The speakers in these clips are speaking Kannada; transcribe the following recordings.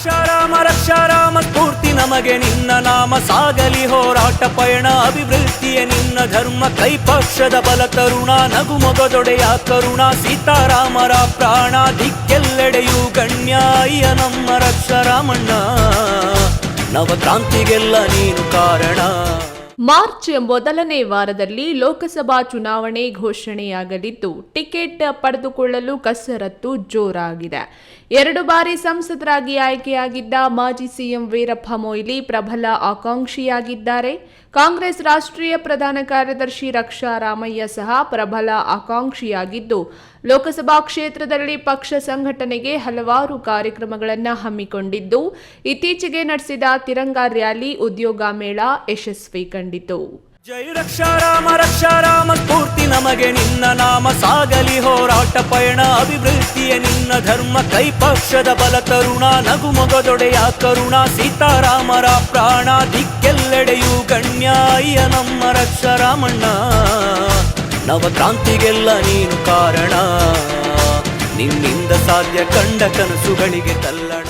ರಕ್ಷಾರಾಮ ರಕ್ಷಾರಾಮ, ಸ್ಫೂರ್ತಿ ನಮಗೆ ನಿನ್ನ ನಾಮ ಸಾಗಲಿ, ಹೋರಾಟ ಪಯಣ, ಅಭಿವೃದ್ಧಿಯ ನಿನ್ನ ಧರ್ಮ ಕೈ ಪಕ್ಷದ ಬಲ ತರುಣ ನಗು ಮೊಗದೊಡೆಯ ಕರುಣ, ಸೀತಾರಾಮರ ಪ್ರಾಣ, ದಿಕ್ಕೆಲ್ಲೆಡೆಯೂ ಗಣ್ಯಾಯ ನಮ್ಮ ರಕ್ಷಾರಾಮಣ್ಣ. ನವಕ್ರಾಂತಿಗೆಲ್ಲ ನೀನು ಕಾರಣ. ಮಾರ್ಚ್ ಮೊದಲನೇ ವಾರದಲ್ಲಿ ಲೋಕಸಭಾ ಚುನಾವಣೆ ಘೋಷಣೆಯಾಗಲಿದ್ದು, ಟಿಕೆಟ್ ಪಡೆದುಕೊಳ್ಳಲು ಕಸರತ್ತು ಜೋರಾಗಿದೆ. ಎರಡು ಬಾರಿ ಸಂಸದರಾಗಿ ಆಯ್ಕೆಯಾಗಿದ್ದ ಮಾಜಿ ಸಿಎಂ ವೀರಪ್ಪ ಮೊಯ್ಲಿ ಪ್ರಬಲ ಆಕಾಂಕ್ಷಿಯಾಗಿದ್ದಾರೆ. ಕಾಂಗ್ರೆಸ್ ರಾಷ್ಟ್ರೀಯ ಪ್ರಧಾನ ಕಾರ್ಯದರ್ಶಿ ರಕ್ಷಾ ರಾಮಯ್ಯ ಸಹ ಪ್ರಬಲ ಆಕಾಂಕ್ಷಿಯಾಗಿದ್ದು ಲೋಕಸಭಾ ಕ್ಷೇತ್ರದಲ್ಲಿ ಪಕ್ಷ ಸಂಘಟನೆಗೆ ಹಲವಾರು ಕಾರ್ಯಕ್ರಮಗಳನ್ನು ಹಮ್ಮಿಕೊಂಡಿದ್ದು, ಇತ್ತೀಚೆಗೆ ನಡೆಸಿದ ತಿರಂಗ ರ್ಯಾಲಿ ಉದ್ಯೋಗ ಮೇಳ ಯಶಸ್ವಿ ಕಂಡಿತು. ಜೈ ರಕ್ಷಾ ರಾಮ ರಕ್ಷಾ ರಾಮ, ಸ್ಫೂರ್ತಿ ನಮಗೆ ನಿನ್ನ ನಾಮ ಸಾಗಲಿ, ಹೋರಾಟ ಪಯಣ, ಅಭಿವೃದ್ಧಿಯ ನಿನ್ನ ಧರ್ಮ ಕೈ ಪಕ್ಷದ ಬಲ ತರುಣ ನಗು ಮೊಗದೊಡೆಯ ಕರುಣ, ಸೀತಾರಾಮರ ಪ್ರಾಣ, ದಿಕ್ಕೆಲ್ಲೆಡೆಯೂ ಗಣ್ಯಾಯ ನಮ್ಮ ರಕ್ಷಾರಾಮಣ್ಣ. ನವಕ್ರಾಂತಿಗೆಲ್ಲ ನೀನು ಕಾರಣ. ಸಾಧ್ಯ ಕಂಡ ಕನಸುಗಳಿಗೆ ತಲ್ಲಣ.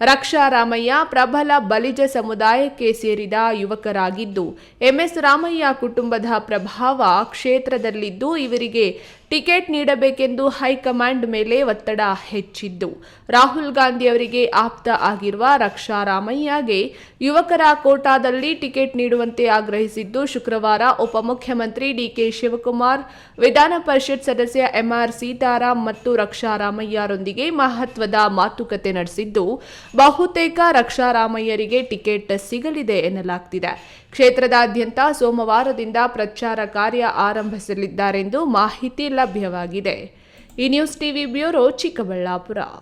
ರಕ್ಷಾ ರಾಮಯ್ಯ ಪ್ರಬಲ ಬಲಿಜ ಸಮುದಾಯಕ್ಕೆ ಸೇರಿದ ಯುವಕರಾಗಿದ್ದು ಎಂಎಸ್ ರಾಮಯ್ಯ ಕುಟುಂಬದ ಪ್ರಭಾವ ಕ್ಷೇತ್ರದಲ್ಲಿದ್ದು, ಇವರಿಗೆ ಟಿಕೆಟ್ ನೀಡಬೇಕೆಂದು ಹೈಕಮಾಂಡ್ ಮೇಲೆ ಒತ್ತಡ ಹೆಚ್ಚಿದ್ದು. ರಾಹುಲ್ ಗಾಂಧಿ ಅವರಿಗೆ ಆಪ್ತ ಆಗಿರುವ ರಕ್ಷಾ ರಾಮಯ್ಯಗೆ ಯುವಕರ ಕೋಟಾದಲ್ಲಿ ಟಿಕೆಟ್ ನೀಡುವಂತೆ ಆಗ್ರಹಿಸಿದ್ದು ಶುಕ್ರವಾರ ಉಪಮುಖ್ಯಮಂತ್ರಿ ಡಿಕೆ ಶಿವಕುಮಾರ್, ವಿಧಾನ ಪರಿಷತ್ ಸದಸ್ಯ ಎಂಆರ್ ಸೀತಾರಾಮ್ ಮತ್ತು ರಕ್ಷಾ ರಾಮಯ್ಯರೊಂದಿಗೆ ಮಹತ್ವದ ಮಾತುಕತೆ ನಡೆಸಿದ್ದು, ಬಹುತೇಕ ರಕ್ಷಾ ರಾಮಯ್ಯರಿಗೆ ಟಿಕೆಟ್ ಸಿಗಲಿದೆ ಎನ್ನಲಾಗ್ತಿದೆ. ಕ್ಷೇತ್ರದಾದ್ಯಂತ ಸೋಮವಾರದಿಂದ ಪ್ರಚಾರ ಕಾರ್ಯ ಆರಂಭಿಸಲಿದ್ದಾರೆಂದು ಮಾಹಿತಿ ಲಭ್ಯವಾಗಿದೆ. ಈ ನ್ಯೂಸ್ ಟಿವಿ ಬ್ಯೂರೋ ಚಿಕ್ಕಬಳ್ಳಾಪುರ.